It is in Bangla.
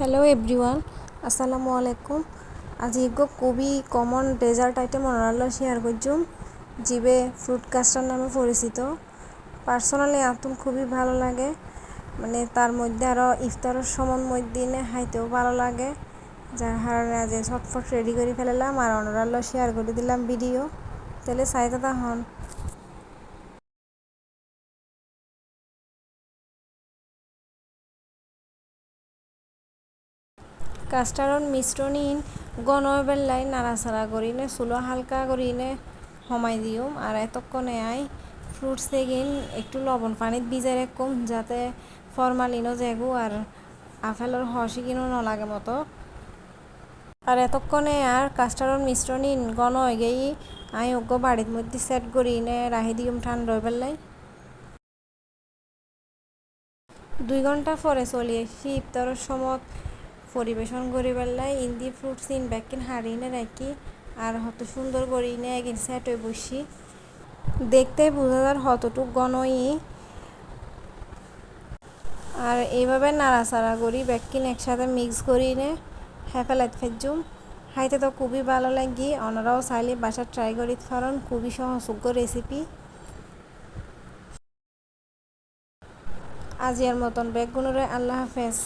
হ্যালো এভরিওয়ান, আসসালামু আলাইকুম। আজ ইগো খুবই কমন ডেজার্ট আইটেম অনারাল্লা শেয়ার করছুম জিবে ফ্রুট কাস্টার নামে পরিচিত। পার্সোনালি আতুন খুবই ভালো লাগে। মানে তার মধ্যে আরও ইফতারের সময় মধ্যে খাইতেও ভালো লাগে। যার কারণে আজ ছটফট রেডি করে ফেলালাম আর অনারাল্লা শেয়ার করে দিলাম ভিডিও তাহলে সাইতে হন কাস্টারন মিশ্রণীন গণবেল্লাই নাড়াচাড়া করিনে চুলো হালকা করিনে সমাই দিম আর এতক্ষণে আই ফ্রুটস দেখিন একটু লবণ পানিত ভিজাই রাখুম যাতে ফরমালিনও যেগু আর আপেলের হসি কিনো নলাগে মতো। আর এতক্ষণে আর কাস্টারন মিশ্রণীন গণ হয়ে গেই আই ওগো বাড়ির মধ্যে সেট করি নে রাহি দিম ঠান্ডা পেলাই দুই ঘণ্টা পরে চলি ইফতারের সময় পরিবেশন করি পেলাই ইন্দি ফ্রুটস ইন ব্যাকিন হারিনে রাখি, আর হত সুন্দর করি নে একদিন সেট বসি। দেখতে বোঝা যার হতটুক গণই। আর এইভাবে নাড়াচাড়া করি ব্যাকিন একসাথে মিক্স করি নে হ্যাফেলাইত ফেজুম খাইতে তো খুবই ভালো লাগি অনারাও চাইলে বাসা ট্রাই করি কারণ খুবই সহযোগ্য রেসিপি আজিয়ার মতন ব্যাগগুলোরে আল্লাহ হাফেজ।